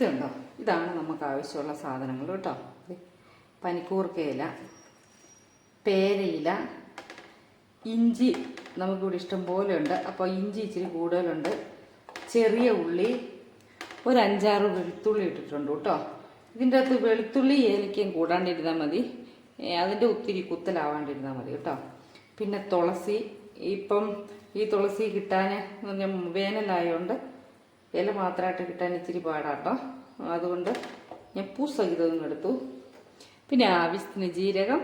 ഇതുണ്ടോ? ഇതാണ് നമുക്ക് ആവശ്യമുള്ള സാധനങ്ങൾ കേട്ടോ. പനിക്കൂർക്കയില പേരയില ഇഞ്ചി നമുക്കിവിടെ ഇഷ്ടം പോലെ ഉണ്ട് അപ്പോൾ ഇഞ്ചി ഇച്ചിരി കൂടുതലുണ്ട്. ചെറിയ ഉള്ളി ഒരു അഞ്ചാറ് വെളുത്തുള്ളി ഇട്ടിട്ടുണ്ട് കേട്ടോ. ഇതിന്റെ അകത്ത് വെളുത്തുള്ളി ഏലക്കയും കൂടാണ്ടിരുന്നാൽ മതി. അതിന്റെ ഒത്തിരി കുത്തലാവാണ്ടിരുന്നാൽ മതി കേട്ടോ. പിന്നെ തുളസി ഇപ്പം ഈ തുളസി കിട്ടാൻ വേനലായതുകൊണ്ട് ഇല മാത്രമായിട്ട് കിട്ടാൻ ഇച്ചിരി പാടാട്ടോ അതുകൊണ്ട് ഞാൻ പൂസഹിതം എടുത്തു. പിന്നെ ആവശ്യത്തിന് ജീരകം.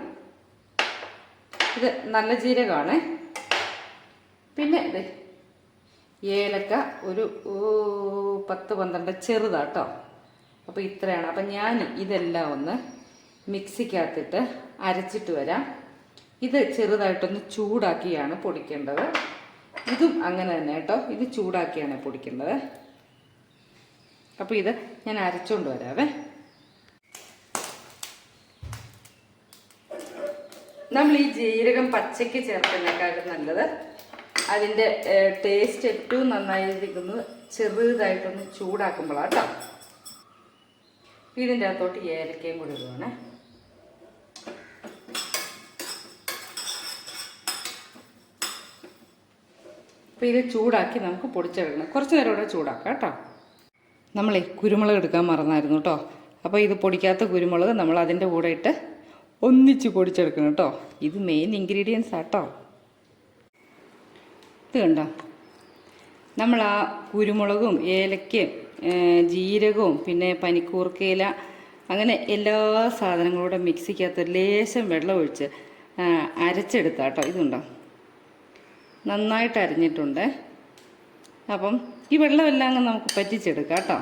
ഇത് നല്ല ജീരകമാണ്. പിന്നെ ഇത് ഏലക്ക ഒരു പത്ത് പന്ത്രണ്ട് ചെറുതാട്ടോ അപ്പോൾ ഇത്രയാണ്. അപ്പം ഞാൻ ഇതെല്ലാം ഒന്ന് മിക്സിക്കകത്തിട്ട് അരച്ചിട്ട് വരാം. ഇത് ചെറുതായിട്ടൊന്ന് ചൂടാക്കിയാണ് പൊടിക്കേണ്ടത്. ഇതും അങ്ങനെ തന്നെ കേട്ടോ ഇത് ചൂടാക്കിയാണ് പൊടിക്കേണ്ടത്. അപ്പോൾ ഇത് ഞാൻ അരച്ചുകൊണ്ട് വരാവേ. നമ്മൾ ഈ ജീരകം പച്ചയ്ക്ക് ചേർക്കുന്നതിനേക്കാളും നല്ലത് അതിന്റെ ടേസ്റ്റ് ഏറ്റവും നന്നായിരിക്കുന്നത് ചെറുതായിട്ടൊന്ന് ചൂടാക്കുമ്പോഴാണ് കേട്ടോ ഇതിന്റെ അകത്തോട്ട് ഏലക്കയും കൂടി ഇടുവാണേ. അപ്പോൾ ഇത് ചൂടാക്കി നമുക്ക് പൊടിച്ചെടുക്കണം. കുറച്ച് നേരം ഇവിടെ ചൂടാക്കാം കേട്ടോ. നമ്മളേ കുരുമുളക് എടുക്കാൻ മറന്നായിരുന്നു കേട്ടോ അപ്പോൾ ഇത് പൊടിക്കാത്ത കുരുമുളക് നമ്മൾ അതിന്റെ കൂടെ ഇട്ട് ഒന്നിച്ച് പൊടിച്ചെടുക്കണം കേട്ടോ ഇത് മെയിൻ ഇൻഗ്രീഡിയൻസ് ആട്ടോ ഇത് കണ്ടോ? നമ്മൾ ആ കുരുമുളകും ഏലക്കയും ജീരകവും പിന്നെ പനിക്കൂർക്കയില അങ്ങനെ എല്ലാ സാധനങ്ങളും കൂടെ മിക്സിക്കകത്ത് ലേശം വെള്ളം ഒഴിച്ച് അരച്ചെടുത്താട്ടോ ഇതുണ്ടോ? നന്നായിട്ട് അരിഞ്ഞിട്ടുണ്ട്. അപ്പം ഈ വെള്ളമെല്ലാം അങ്ങ് നമുക്ക് പറ്റിച്ചെടുക്കാം കേട്ടോ.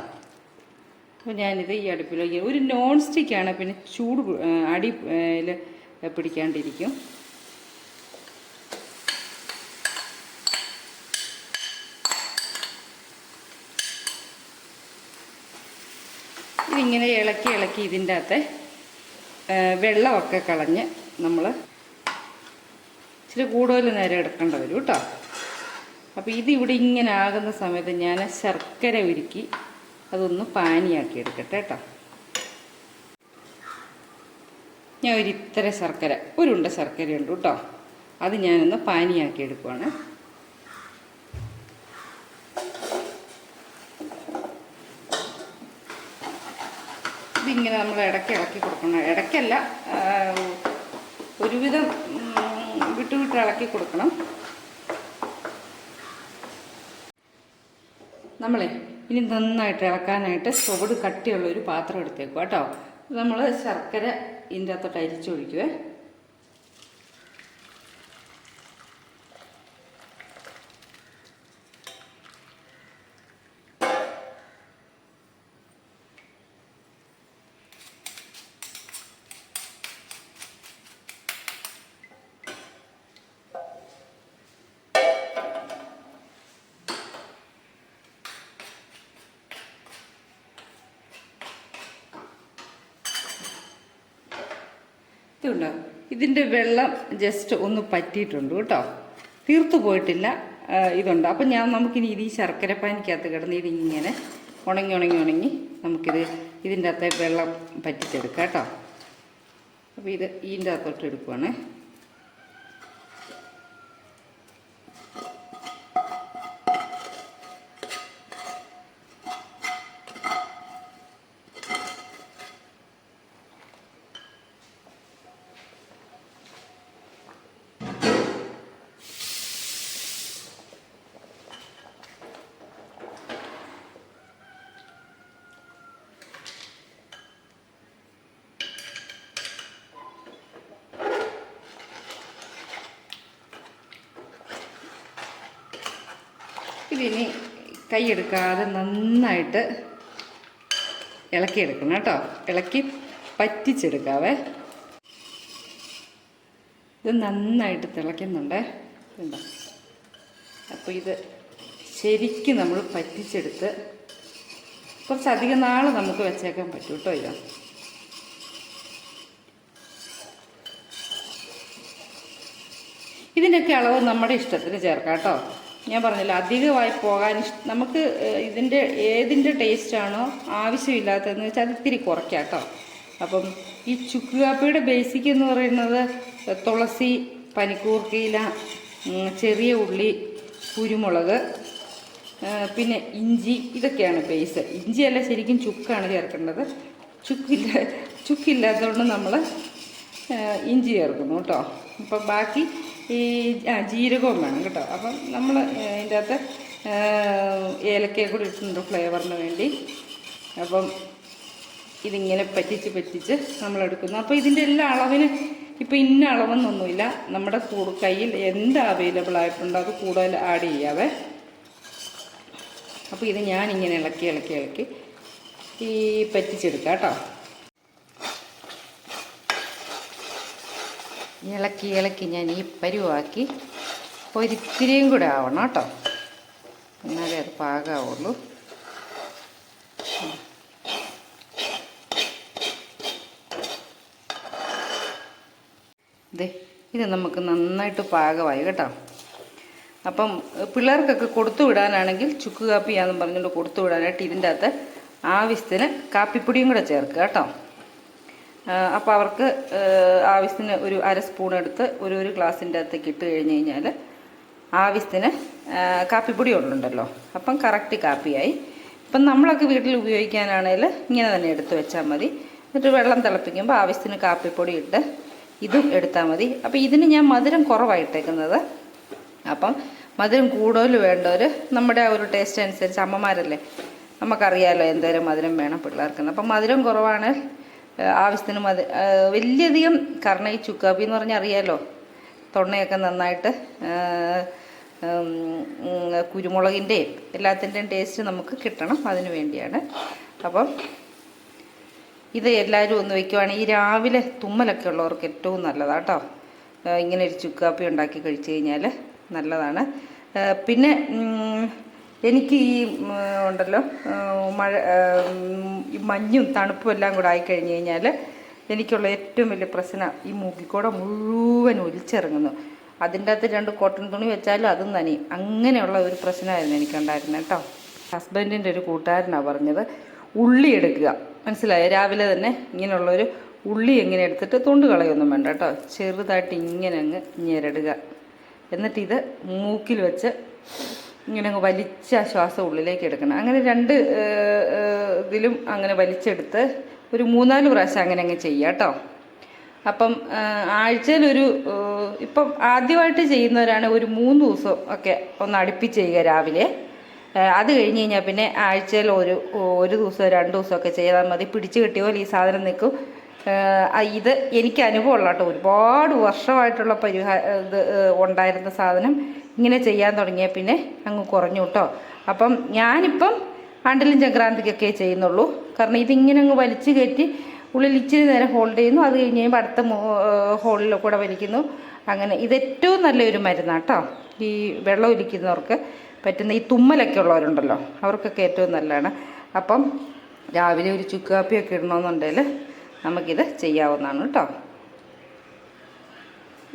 അപ്പോൾ ഞാനിത് ഈ അടുപ്പിലേക്ക് ഒരു നോൺ സ്റ്റിക്കാണ് പിന്നെ ചൂട് അടി പിടിക്കാണ്ടിരിക്കും. ഇതിങ്ങനെ ഇളക്കി ഇളക്കി ഇതിന്റെ അകത്തെ വെള്ളമൊക്കെ കളഞ്ഞ് നമ്മൾ ഇച്ചിരി കൂടുതൽ നേരം എടുക്കേണ്ടി വരും കേട്ടോ. അപ്പോൾ ഇത് ഇവിടെ ഇങ്ങനെ ആകുന്ന സമയത്ത് ഞാൻ ശർക്കര ഉരുക്കി അതൊന്ന് പാനിയാക്കി എടുക്കട്ടെ കേട്ടോ. ഞാൻ ഒരു ഇത്ര ശർക്കര ഒരുണ്ട ശർക്കര ഉണ്ട് കേട്ടോ. അത് ഞാനൊന്ന് പാനിയാക്കി എടുക്കുവാണ്. ഇതിങ്ങനെ നമ്മൾ ഇടയ്ക്ക് ഇളക്കി കൊടുക്കണം. ഇടയ്ക്കല്ല ഒരുവിധം ഉം, വിട്ട് വിട്ട് ഇളക്കി കൊടുക്കണം. നമ്മളെ ഇനി നന്നായിട്ട് ഇളക്കാനായിട്ട് ചുവട് കട്ടിയുള്ള ഒരു പാത്രം എടുത്തേക്കുക കേട്ടോ നമ്മൾ ശർക്കര ഇതിന്റെ അകത്തോട്ട് അരിച്ചൊഴിക്കുവേ ഇതുണ്ടോ ഇതിന്റെ വെള്ളം ജസ്റ്റ് ഒന്ന് പറ്റിയിട്ടുണ്ട് കേട്ടോ. തീർത്തു പോയിട്ടില്ല ഇതുണ്ട്. അപ്പം ഞാൻ നമുക്കിനി ഇത് ഈ ശർക്കര പാനിക്കകത്ത് കിടന്ന് ഇതിങ്ങനെ ഉണങ്ങി ഉണങ്ങി ഉണങ്ങി നമുക്കിത് ഇതിന്റെ അകത്തെ വെള്ളം പറ്റിച്ചെടുക്കാം കേട്ടോ. അപ്പോൾ ഇത് ഇതിന്റെ അകത്തോട്ട് എടുക്കുവാണേ. ഇതിനി കൈയെടുക്കാതെ നന്നായിട്ട് ഇളക്കിയെടുക്കണം കേട്ടോ. ഇളക്കി പറ്റിച്ചെടുക്കാവേ. ഇത് നന്നായിട്ട് തിളയ്ക്കുന്നുണ്ടേ. ഇതുണ്ടോ? അപ്പോൾ ഇത് ശരിക്കും നമ്മൾ പറ്റിച്ചെടുത്ത് കുറച്ചധികം നാൾ നമുക്ക് വെച്ചേക്കാൻ പറ്റും കേട്ടോ ഇത്. ഇതിന്റെയൊക്കെ അളവ് നമ്മുടെ ഇഷ്ടത്തിന് ചേർക്കാം കേട്ടോ. ഞാൻ പറഞ്ഞില്ല അധികമായി പോകാൻ നമുക്ക് ഇതിന്റെ ഏതിന്റെ ടേസ്റ്റാണോ ആവശ്യമില്ലാത്തതെന്ന് വെച്ചാൽ അത് ഇത്തിരി കുറയ്ക്കാം കേട്ടോ. അപ്പം ഈ ചുക്ക് കാപ്പിയുടെ ബേസിക് എന്ന് പറയുന്നത് തുളസി പനിക്കൂർക്കയില ചെറിയ ഉള്ളി കുരുമുളക് പിന്നെ ഇഞ്ചി ഇതൊക്കെയാണ് ബേസ് ഇഞ്ചിയല്ല ശരിക്കും ചുക്കാണ് ചേർക്കേണ്ടത്. ചുക്കില്ല ചുക്കില്ലാത്തതുകൊണ്ട് നമ്മൾ ഇഞ്ചി ചേർക്കുന്നു കേട്ടോ. അപ്പം ബാക്കി ഈ ആ, ജീരകവും വേണം കേട്ടോ. അപ്പം നമ്മൾ ഇതിന്റെ അകത്ത് ഏലക്കയും കൂടി ഇട്ടിട്ടുണ്ട് ഫ്ലേവറിന് വേണ്ടി. അപ്പം ഇതിങ്ങനെ പറ്റിച്ച് പറ്റിച്ച് നമ്മളെടുക്കുന്നു. അപ്പോൾ ഇതിന്റെ എല്ലാ അളവിന് ഇപ്പോൾ ഇന്ന അളവെന്നൊന്നുമില്ല. നമ്മുടെ കൂട് കയ്യിൽ എന്ത് അവൈലബിൾ ആയിട്ടുണ്ടോ അത് കൂടുതൽ ആഡ് ചെയ്യാവേ. അപ്പോൾ ഇത് ഞാനിങ്ങനെ ഇളക്കി ഇളക്കി ഇളക്കി ഈ പറ്റിച്ചെടുക്കാം കേട്ടോ. ഇളക്കി ഇളക്കി ഞാൻ ഈ പരുവാക്കി ഒരിത്തിരിയും കൂടെ ആവണം കേട്ടോ. എന്നാലേ അത് പാകാവുള്ളൂ. ദേ ഇത് നമുക്ക് നന്നായിട്ട് പാകമായി കേട്ടോ. അപ്പം പിള്ളേർക്കൊക്കെ കൊടുത്തു വിടാനാണെങ്കിൽ ചുക്ക് കാപ്പിയാണെന്ന് പറഞ്ഞുകൊണ്ട് കൊടുത്തു വിടാനായിട്ട് ഇതിന്റെ അകത്ത് ആവശ്യത്തിന് കാപ്പിപ്പൊടിയും കൂടെ ചേർക്കുക കേട്ടോ. അപ്പോൾ അവർക്ക് ആവശ്യത്തിന് ഒരു അര സ്പൂൺ എടുത്ത് ഒരു ഒരു ഗ്ലാസിന്റെ അകത്തേക്ക് ഇട്ട് കഴിഞ്ഞ് കഴിഞ്ഞാൽ ആവശ്യത്തിന് കാപ്പിപ്പൊടി ഉണ്ടല്ലോ. അപ്പം കറക്റ്റ് കാപ്പിയായി. ഇപ്പം നമ്മളൊക്കെ വീട്ടിൽ ഉപയോഗിക്കാനാണെങ്കിൽ ഇങ്ങനെ തന്നെ എടുത്ത് വെച്ചാൽ മതി. എന്നിട്ട് വെള്ളം തിളപ്പിക്കുമ്പോൾ ആവശ്യത്തിന് കാപ്പിപ്പൊടി ഇട്ട് ഇതും എടുത്താൽ മതി. അപ്പോൾ ഇതിന് ഞാൻ മധുരം കുറവായിട്ടേക്കുന്നത് അപ്പം മധുരം കൂടുതൽ വേണ്ടവർ നമ്മുടെ ആ ഒരു ടേസ്റ്റ് അനുസരിച്ച് അമ്മമാരല്ലേ നമുക്കറിയാമല്ലോ എന്തോരം മധുരം വേണം പിള്ളേർക്ക് അപ്പം മധുരം കുറവാണ് ആവശ്യത്തിന് മതി. വലിയധികം കാരണം ഈ ചുക്കാപ്പി എന്ന് പറഞ്ഞാൽ അറിയാമല്ലോ തൊണ്ണയൊക്കെ നന്നായിട്ട് കുരുമുളകിന്റെയും എല്ലാത്തിന്റെയും ടേസ്റ്റ് നമുക്ക് കിട്ടണം അതിന് വേണ്ടിയാണ്. അപ്പം ഇത് എല്ലാവരും ഒന്ന് വെക്കുവാണെങ്കിൽ ഈ രാവിലെ തുമ്മലൊക്കെ ഉള്ളവർക്ക് ഏറ്റവും നല്ലതാണ് കേട്ടോ ഇങ്ങനെ ഒരു ചുക്കാപ്പി ഉണ്ടാക്കി കഴിച്ചു കഴിഞ്ഞാൽ നല്ലതാണ്. പിന്നെ എനിക്ക് ഈ ഉണ്ടല്ലോ മഴ മഞ്ഞും തണുപ്പും എല്ലാം കൂടെ ആയിക്കഴിഞ്ഞ് കഴിഞ്ഞാൽ എനിക്കുള്ള ഏറ്റവും വലിയ പ്രശ്നം ഈ മൂക്കിക്കൂടെ മുഴുവൻ ഒലിച്ചിറങ്ങുന്നു. അതിന്റെ അകത്ത് രണ്ട് കോട്ടൺ തുണി വെച്ചാലും അതും നനി അങ്ങനെയുള്ള ഒരു പ്രശ്നമായിരുന്നു എനിക്കുണ്ടായിരുന്നത് കേട്ടോ. ഹസ്ബൻഡിന്റെ ഒരു കൂട്ടുകാരനാണ് പറഞ്ഞത് ഉള്ളി എടുക്കുക. മനസ്സിലായോ? രാവിലെ തന്നെ ഇങ്ങനെയുള്ളൊരു ഉള്ളി എങ്ങനെ എടുത്തിട്ട് തൊണ്ട് കളയൊന്നും വേണ്ട കേട്ടോ. ചെറുതായിട്ട് ഇങ്ങനെ അങ്ങ് ഞെരടുക. എന്നിട്ടിത് മൂക്കിൽ വെച്ച് ഇങ്ങനെ അങ്ങ് വലിച്ച ശ്വാസം ഉള്ളിലേക്ക് എടുക്കണം. അങ്ങനെ രണ്ട് ഇതിലും അങ്ങനെ വലിച്ചെടുത്ത് ഒരു മൂന്നാൽ പ്രാവശ്യം അങ്ങനെ അങ്ങ് ചെയ്യാം കേട്ടോ. അപ്പം ആഴ്ചയിലൊരു ഇപ്പം ആദ്യമായിട്ട് ചെയ്യുന്നവരാണ് ഒരു മൂന്ന് ദിവസം ഒക്കെ ഒന്ന് അടുപ്പിച്ച് ചെയ്യുക രാവിലെ. അത് കഴിഞ്ഞ് കഴിഞ്ഞാൽ പിന്നെ ആഴ്ചയിൽ ഒരു ഒരു ദിവസം രണ്ട് ദിവസമൊക്കെ ചെയ്താൽ മതി. പിടിച്ച് കിട്ടിയ പോലെ ഈ സാധനം നിൽക്കും. ഇത് എനിക്ക് അനുഭവമുള്ള കേട്ടോ. ഒരുപാട് വർഷമായിട്ടുള്ള പരിഹാര ഇത് ഉണ്ടായിരുന്ന സാധനം. ഇങ്ങനെ ചെയ്യാൻ തുടങ്ങിയ പിന്നെ അങ്ങ് കുറഞ്ഞു കേട്ടോ. അപ്പം ഞാനിപ്പം ആണ്ടിലും ചക്രാന്തിക്കൊക്കെ ചെയ്യുന്നുള്ളൂ. കാരണം ഇതിങ്ങനെ അങ്ങ് വലിച്ചു കയറ്റി ഉള്ളിൽ ഇച്ചിരി നേരം ഹോൾഡ് ചെയ്യുന്നു. അത് കഴിഞ്ഞ് കഴിയുമ്പോൾ അടുത്ത ഹോളിൽ കൂടെ വലിക്കുന്നു. അങ്ങനെ ഇത് ഏറ്റവും നല്ലൊരു മരുന്നാണ് കേട്ടോ ഈ വെള്ളം ഒലിക്കുന്നവർക്ക് പറ്റുന്ന ഈ തുമ്മലൊക്കെ ഉള്ളവരുണ്ടല്ലോ അവർക്കൊക്കെ ഏറ്റവും നല്ലതാണ്. അപ്പം രാവിലെ ഒരു ചുക്ക് കാപ്പിയൊക്കെ ഇടണമെന്നുണ്ടെങ്കിൽ നമുക്കിത് ചെയ്യാവുന്നതാണ് കേട്ടോ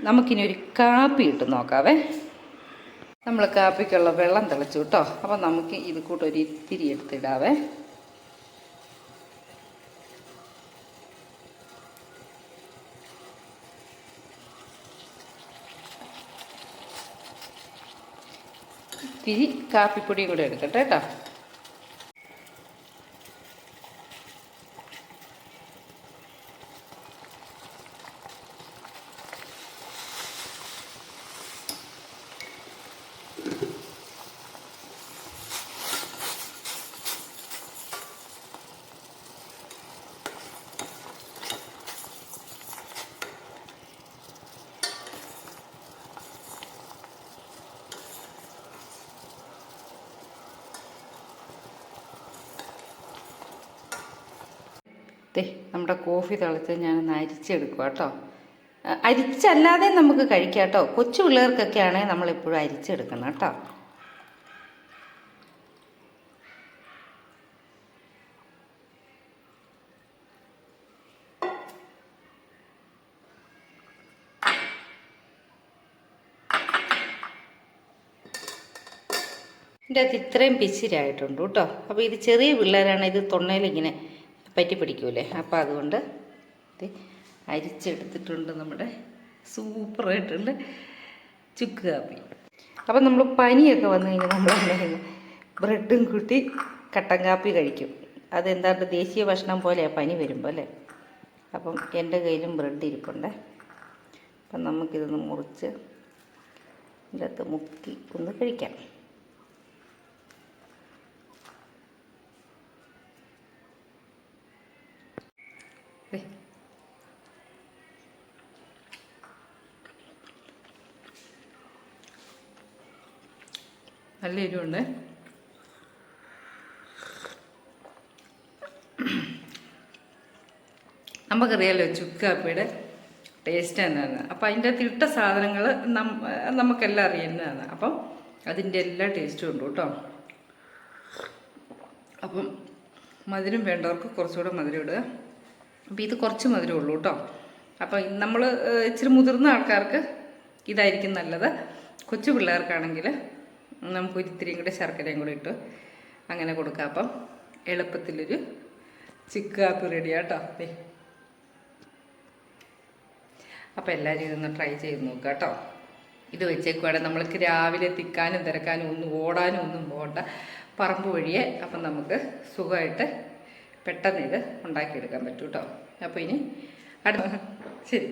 നമുക്കിനി ഒരു കാപ്പി ഇട്ട് നോക്കാവേ. നമ്മൾ കാപ്പിക്കുള്ള വെള്ളം തിളച്ചു കേട്ടോ അപ്പം നമുക്ക് ഇത് കൂട്ട് ഒരു ഇത്തിരി എടുത്തിടാവേ. ഇത്തിരി കാപ്പിപ്പൊടി കൂടെ എടുക്കട്ടെ കേട്ടോ ദേ നമ്മുടെ കോഫി തിളച്ച് ഞാനൊന്ന് അരിച്ചെടുക്കുക കേട്ടോ. അരിച്ചല്ലാതെ നമുക്ക് കഴിക്കാം കേട്ടോ. കൊച്ചു പിള്ളേർക്കൊക്കെ ആണെങ്കിൽ നമ്മളെപ്പോഴും അരിച്ചെടുക്കണം കേട്ടോ. ഇതിന്റെ അത് ഇത്രയും പിച്ചിരായിട്ടുണ്ട് കേട്ടോ. അപ്പോൾ ഇത് ചെറിയ പിള്ളേരാണ് ഇത് തൊണ്ണയിലിങ്ങനെ പറ്റി പിടിക്കൂലേ? അപ്പോൾ അതുകൊണ്ട് അരിച്ചെടുത്തിട്ടുണ്ട് നമ്മുടെ സൂപ്പറായിട്ടുള്ള ചുക്ക് കാപ്പി. അപ്പം നമ്മൾ പനിയൊക്കെ വന്നു കഴിഞ്ഞാൽ നമ്മൾ ചെയ്യുന്നത് ബ്രെഡും കൂട്ടി കട്ടൻ കാപ്പി കഴിക്കും. അതെന്താണ്ട് ദേശീയ ഭക്ഷണം പോലെയാണ് പനി വരുമ്പോൾ അല്ലേ? അപ്പം എന്റെ കയ്യിലും ബ്രെഡ് ഇരിപ്പുണ്ട്. അപ്പം നമുക്കിതൊന്ന് മുറിച്ച് ഇതൊക്കെ മുക്കി ഒന്ന് കഴിക്കാം. നല്ല എരിവുണ്ട്. നമുക്കറിയാലോ ചുക്ക് കാപ്പിയുടെ ടേസ്റ്റ് തന്നെയാണ് അപ്പം അതിന്റെ അകത്ത് ഇട്ട സാധനങ്ങൾ നമുക്കെല്ലാം അറിയുന്നതാണ്. അപ്പം അതിന്റെ എല്ലാ ടേസ്റ്റും ഉണ്ട് കേട്ടോ. അപ്പം മധുരം വേണ്ടവർക്ക് കുറച്ചുകൂടെ മധുരം ഇടുക. അപ്പോൾ ഇത് കുറച്ച് മധുരമേ ഉള്ളൂ കേട്ടോ. അപ്പോൾ നമ്മൾ ഇച്ചിരി മുതിർന്ന ആൾക്കാർക്ക് ഇതായിരിക്കും നല്ലത്. കൊച്ചു പിള്ളേർക്കാണെങ്കിൽ നമുക്ക് ഒരിത്തിരിയും കൂടെ ശർക്കരയും കൂടി ഇട്ട് അങ്ങനെ കൊടുക്കാം. അപ്പം എളുപ്പത്തിലൊരു ചിക്ക് കാപ്പി റെഡിയാട്ടോ ദേ. അപ്പോൾ എല്ലാവരും ഇതൊന്ന് ട്രൈ ചെയ്ത് നോക്കുക കേട്ടോ. ഇത് വെച്ചേക്കുവാണെങ്കിൽ നമ്മൾക്ക് രാവിലെ തിക്കാനും തിരക്കാനും ഒന്നും ഓടാനും ഒന്നും പോകണ്ട. പറമ്പ് വഴിയെ. അപ്പം നമുക്ക് സുഖമായിട്ട് പെട്ടെന്ന് ഇത് ഉണ്ടാക്കിയെടുക്കാൻ പറ്റും കേട്ടോ അപ്പോൾ ഇനി അടുത്ത ശരി.